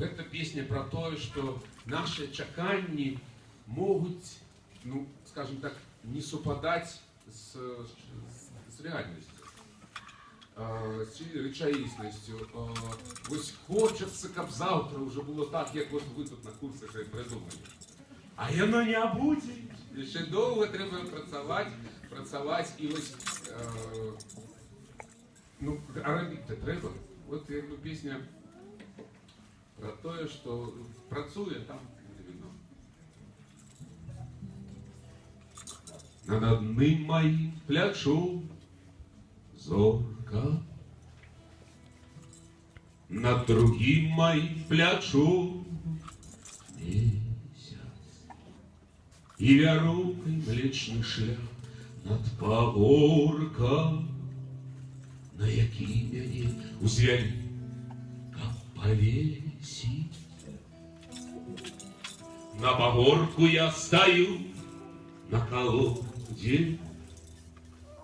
гэта песня про тое што наши чаканні могуць ну скажем так не супадаць з, з, з рэальнасцю а, ці рэчаіснасцю А, вось хочацца каб заўтра уже было так як вот вы тут на курсах і прыдумалі а яно не будзе яшчэ доўга трэба працаваць працаваць і вось э, ну а рабіць-то трэба вот як бы песня про тое што працуе там будзе відно. над адным маім плячом зорка над другим моим плячом месяц и вяропкой млечный шлях над пагорком, на які мяне узвялі, каб повесить. На пагорку я стою, на колоде,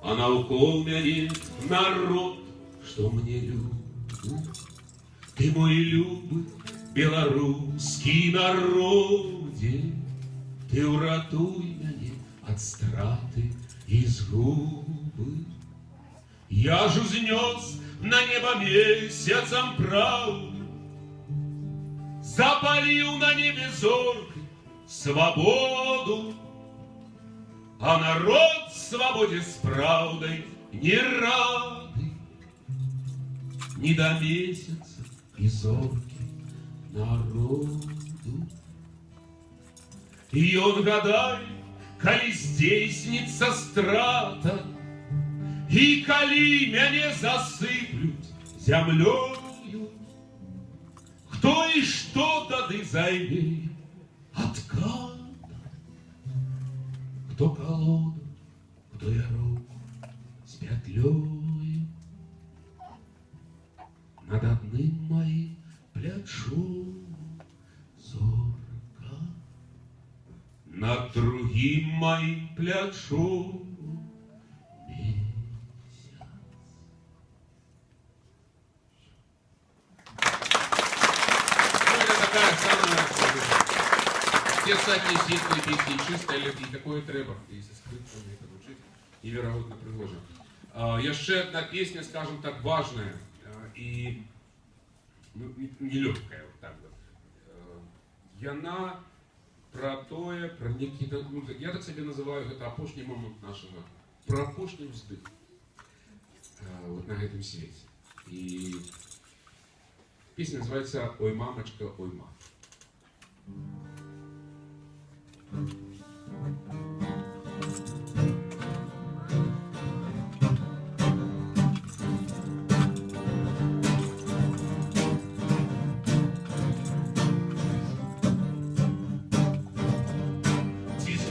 а наукол мяне народ, што мне любы. Ты мой любы беларускі народе, ты ўратуй мяне ад страты і згубы. Я ж узнес на небо месяцам правду, Запалил на небе зоркой свободу, А народ свободе с правдой не рады, Ни до месяца и зорки народу. И он гадает, коли здейснится страта, И коли мяне засыплют землею, Кто и что тады займе отката? Кто колоду, кто я руку с петлей. Над одним моим плячом зорка, Над другим моим плячом все остальные светлые песни чистая, але і такое трэба. І зі скрипками это звучить невероятно пригожа. А, яшчэ одна песня, скажем так, важная а, і ну, нелегкая вот так вот. А, Яна про тое, про некий, ну, я так себе называю гэта апошні момант нашага, про апошні ўздых а, вот на гэтым свеце. І песня называется «Ой, мамочка, ой, мама».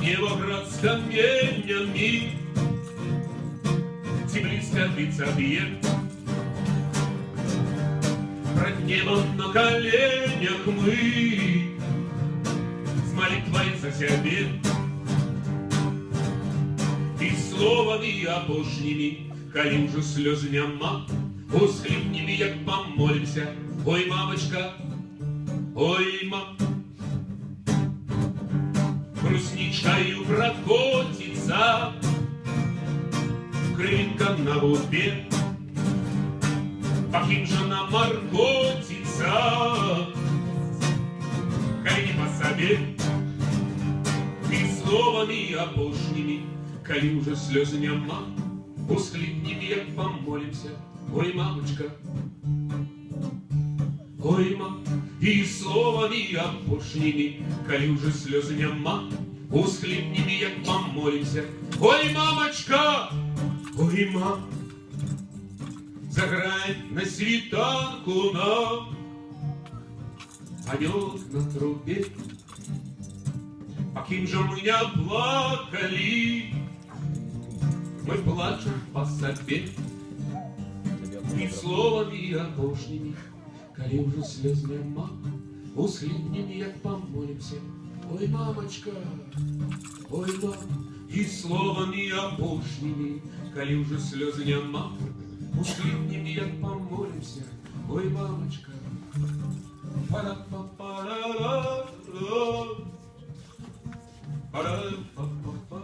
Ці з неба град з каменьями, ці близко длится объект. Пред небом на коленях мы с молитвой за себе и словами апошними, коли уже слезы няма, усхлипними, як помолимся, ой, мамочка, ой, мам. Грустничкою прокотится Крынка на губе Пахим же на маркотится Коли по себе И словами опошними Коли уже слезы няма Усхлипнем, помолимся. Ой, мамочка, Ой, мам, и словами опошними, коли уже слезы няма, усхлипними, як помолимся. Ой, мамочка, ой, мам, заграй на світанку нам, поет на трубе. Каким же мы не плакали, мы плачем по себе. И словами опошними, коли вже сльозна мама, усліднім як помолимся. Ой, мамочка, ой, мама, и словами опошніми, коли вже сльози нема, усліднім як помолимся. Ой, мамочка, пара-па-пара-ра, пара-па-па-па,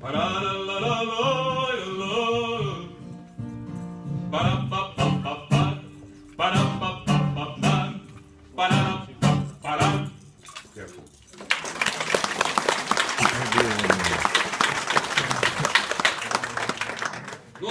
пара-ла-ла-ла-ла, пара para